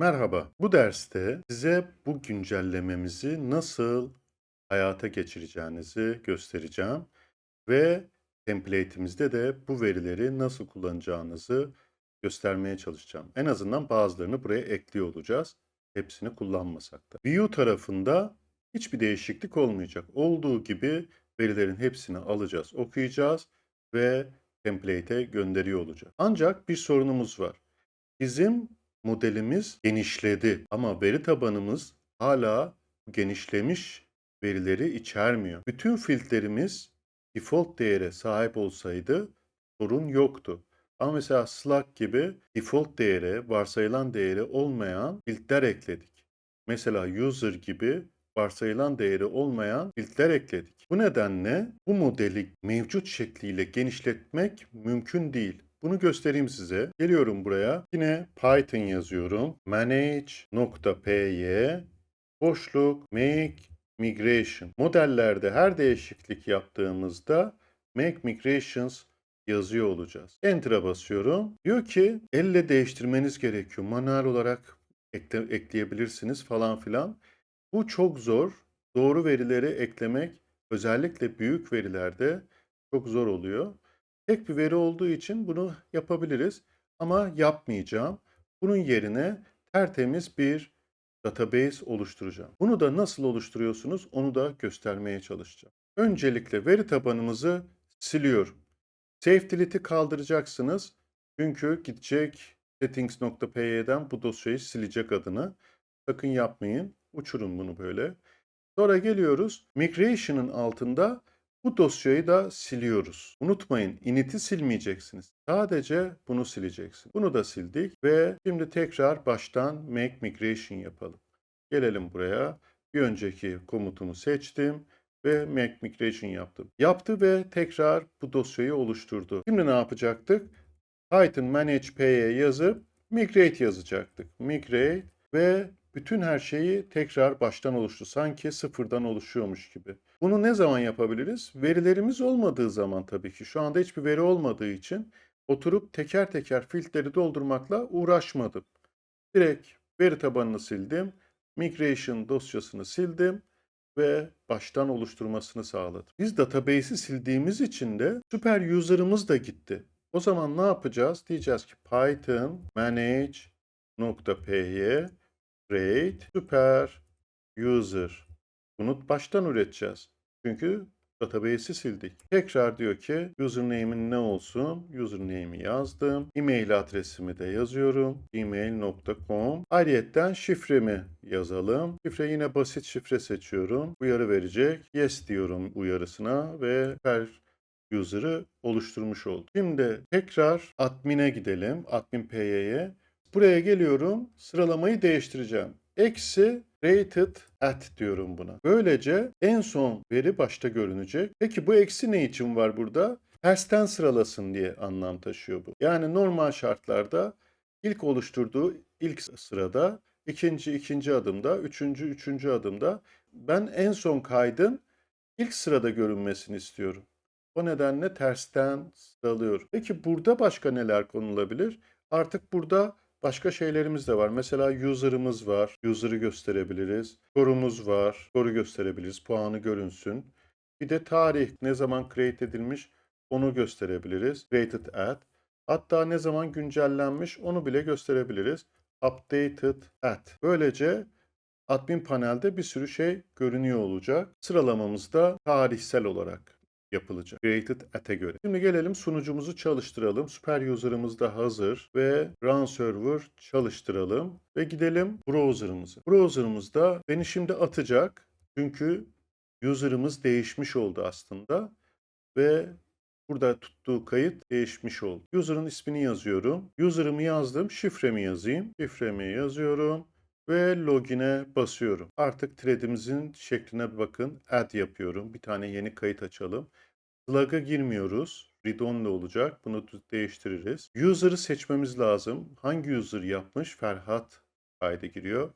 Merhaba. Bu derste size bu güncellememizi nasıl hayata geçireceğinizi göstereceğim ve template'imizde de bu verileri nasıl kullanacağınızı göstermeye çalışacağım. En azından bazılarını buraya ekliyor olacağız. Hepsini kullanmasak da. View tarafında hiçbir değişiklik olmayacak. Olduğu gibi verilerin hepsini alacağız, okuyacağız ve template'e gönderiyor olacağız. Ancak bir sorunumuz var. Bizim modelimiz genişledi ama veri tabanımız hala genişlemiş verileri içermiyor. Bütün filtrelerimiz default değere sahip olsaydı sorun yoktu. Ama mesela Slack gibi default değere, varsayılan değeri olmayan filtreler ekledik. Mesela user gibi varsayılan değeri olmayan filtreler ekledik. Bu nedenle bu modeli mevcut şekliyle genişletmek mümkün değil. Bunu göstereyim size. Geliyorum buraya. Yine Python yazıyorum. Manage.py boşluk make migration. Modellerde her değişiklik yaptığımızda make migrations yazıyor olacağız. Enter'a basıyorum. Diyor ki elle değiştirmeniz gerekiyor. Manuel olarak ekle- ekleyebilirsiniz falan filan. Bu çok zor. Doğru verileri eklemek özellikle büyük verilerde çok zor oluyor. Tek bir veri olduğu için bunu yapabiliriz ama yapmayacağım. Bunun yerine tertemiz bir database oluşturacağım. Bunu da nasıl oluşturuyorsunuz onu da göstermeye çalışacağım. Öncelikle veri tabanımızı siliyorum. Save kaldıracaksınız. Çünkü gidecek settings.py'den bu dosyayı silecek adını. Sakın yapmayın. Uçurun bunu böyle. Sonra geliyoruz. Migration'ın altında bu dosyayı da siliyoruz. Unutmayın init'i silmeyeceksiniz. Sadece bunu sileceksiniz. Bunu da sildik ve şimdi tekrar baştan make migration yapalım. Gelelim buraya. Bir önceki komutumu seçtim ve make migration yaptım. Yaptı ve tekrar bu dosyayı oluşturdu. Şimdi ne yapacaktık? Python manage p'ye yazıp migrate yazacaktık. Migrate ve bütün her şeyi tekrar baştan oluştu. Sanki sıfırdan oluşuyormuş gibi. Bunu ne zaman yapabiliriz? Verilerimiz olmadığı zaman tabii ki. Şu anda hiçbir veri olmadığı için oturup teker teker filtreleri doldurmakla uğraşmadım. Direkt veri tabanını sildim. Migration dosyasını sildim ve baştan oluşturmasını sağladım. Biz database'i sildiğimiz için de süper user'ımız da gitti. O zaman ne yapacağız? Diyeceğiz ki python manage.py create super user. Bunu baştan üreteceğiz. Çünkü database'i sildik. Tekrar diyor ki username'in ne olsun? Username'i yazdım. E-mail adresimi de yazıyorum. gmail.com Ayrıyetten şifremi yazalım. Şifre yine basit şifre seçiyorum. Uyarı verecek. Yes diyorum uyarısına ve her user'ı oluşturmuş oldum. Şimdi tekrar admin'e gidelim. Admin py'ye. Buraya geliyorum. Sıralamayı değiştireceğim. Eksi rated at diyorum buna. Böylece en son veri başta görünecek. Peki bu eksi ne için var burada? Tersten sıralasın diye anlam taşıyor bu. Yani normal şartlarda ilk oluşturduğu ilk sırada, ikinci ikinci adımda, üçüncü üçüncü adımda ben en son kaydın ilk sırada görünmesini istiyorum. O nedenle tersten sıralıyorum. Peki burada başka neler konulabilir? Artık burada başka şeylerimiz de var. Mesela user'ımız var. User'ı gösterebiliriz. Skorumuz var. Skoru gösterebiliriz. Puanı görünsün. Bir de tarih ne zaman create edilmiş onu gösterebiliriz. Created at. Hatta ne zaman güncellenmiş onu bile gösterebiliriz. Updated at. Böylece admin panelde bir sürü şey görünüyor olacak. Sıralamamız da tarihsel olarak yapılacak. Created at'e göre. Şimdi gelelim sunucumuzu çalıştıralım. Super user'ımız da hazır ve run server çalıştıralım ve gidelim browser'ımıza. Browser'ımızda beni şimdi atacak. Çünkü user'ımız değişmiş oldu aslında ve burada tuttuğu kayıt değişmiş oldu. User'ın ismini yazıyorum. User'ımı yazdım. Şifremi yazayım. Şifremi yazıyorum ve login'e basıyorum. Artık thread'imizin şekline bakın. Add yapıyorum. Bir tane yeni kayıt açalım. Slug'a girmiyoruz. Read only olacak. Bunu değiştiririz. User'ı seçmemiz lazım. Hangi user yapmış? Ferhat kayda giriyor.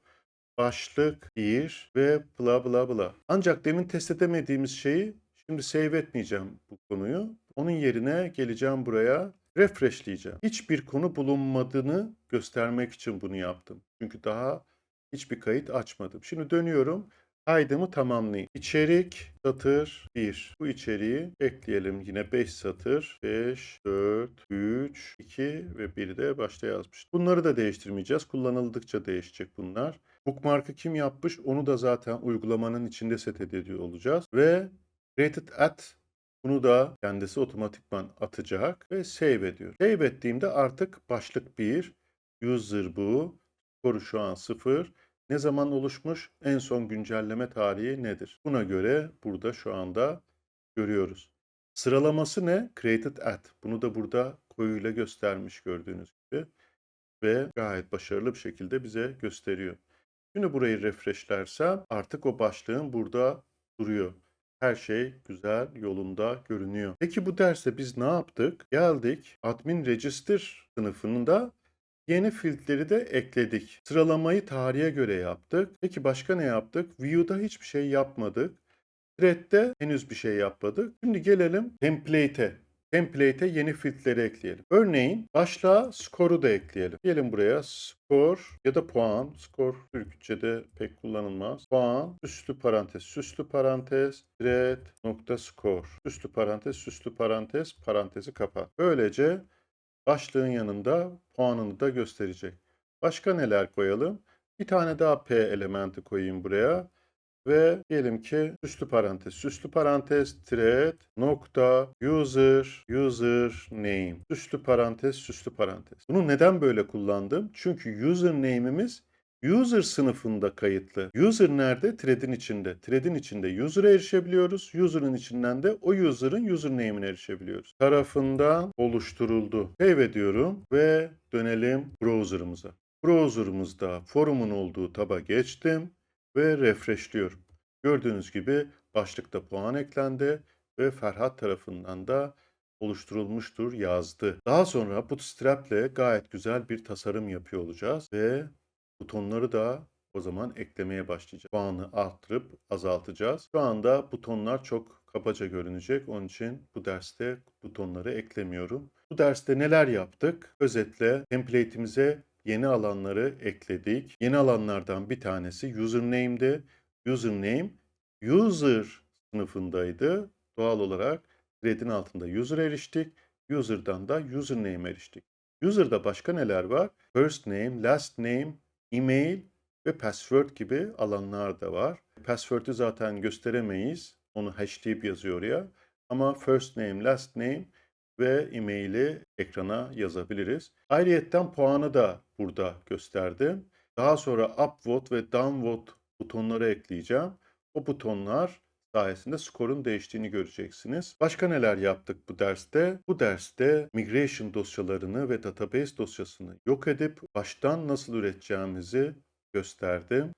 Başlık, bir ve bla bla bla. Ancak demin test edemediğimiz şeyi şimdi save etmeyeceğim bu konuyu. Onun yerine geleceğim buraya. Refreshleyeceğim. Hiçbir konu bulunmadığını göstermek için bunu yaptım. Çünkü daha hiçbir kayıt açmadım. Şimdi dönüyorum. Kaydımı tamamlayayım. İçerik satır 1. Bu içeriği ekleyelim. Yine 5 satır. 5, 4, 3, 2 ve 1 de başta yazmış. Bunları da değiştirmeyeceğiz. Kullanıldıkça değişecek bunlar. Bookmark'ı kim yapmış onu da zaten uygulamanın içinde set ediyor olacağız. Ve created at bunu da kendisi otomatikman atacak ve save ediyor. Save ettiğimde artık başlık 1, user bu, skoru şu an 0. Ne zaman oluşmuş? En son güncelleme tarihi nedir? Buna göre burada şu anda görüyoruz. Sıralaması ne? Created at. Bunu da burada koyuyla göstermiş gördüğünüz gibi. Ve gayet başarılı bir şekilde bize gösteriyor. Şimdi burayı refreshlersem artık o başlığın burada duruyor. Her şey güzel, yolunda görünüyor. Peki bu derste biz ne yaptık? Geldik admin register sınıfında yeni fieldleri de ekledik. Sıralamayı tarihe göre yaptık. Peki başka ne yaptık? View'da hiçbir şey yapmadık. Thread'de henüz bir şey yapmadık. Şimdi gelelim template'e. Template'e yeni fieldleri ekleyelim. Örneğin başlığa skoru da ekleyelim. Gelin buraya skor ya da puan. Skor Türkçe'de pek kullanılmaz. Puan, süslü parantez, süslü parantez, thread nokta skor. Süslü parantez, süslü parantez, parantezi kapat. Böylece başlığın yanında puanını da gösterecek. Başka neler koyalım? Bir tane daha P elementi koyayım buraya. Ve diyelim ki süslü parantez, süslü parantez, thread, nokta, user, user name. Süslü parantez, süslü parantez. Bunu neden böyle kullandım? Çünkü user name'imiz user sınıfında kayıtlı. User nerede? Thread'in içinde. Thread'in içinde user'a erişebiliyoruz. User'ın içinden de o user'ın username'ine erişebiliyoruz. Tarafından oluşturuldu. Save ediyorum ve dönelim browser'ımıza. Browser'ımızda forumun olduğu taba geçtim ve refreshliyorum. Gördüğünüz gibi başlıkta puan eklendi ve Ferhat tarafından da oluşturulmuştur yazdı. Daha sonra Bootstrap ile gayet güzel bir tasarım yapıyor olacağız ve butonları da o zaman eklemeye başlayacağız. Puanı arttırıp azaltacağız. Şu anda butonlar çok kabaca görünecek. Onun için bu derste butonları eklemiyorum. Bu derste neler yaptık? Özetle template'imize yeni alanları ekledik. Yeni alanlardan bir tanesi username'di. Username user sınıfındaydı. Doğal olarak thread'in altında user eriştik. User'dan da username eriştik. User'da başka neler var? First name, last name, email ve password gibi alanlar da var. Password'ü zaten gösteremeyiz. Onu hashleyip yazıyor oraya. Ama first name, last name ve e-maili ekrana yazabiliriz. Ayrıyetten puanı da burada gösterdim. Daha sonra upvote ve downvote butonları ekleyeceğim. O butonlar sayesinde skorun değiştiğini göreceksiniz. Başka neler yaptık bu derste? Bu derste migration dosyalarını ve database dosyasını yok edip baştan nasıl üreteceğimizi gösterdim.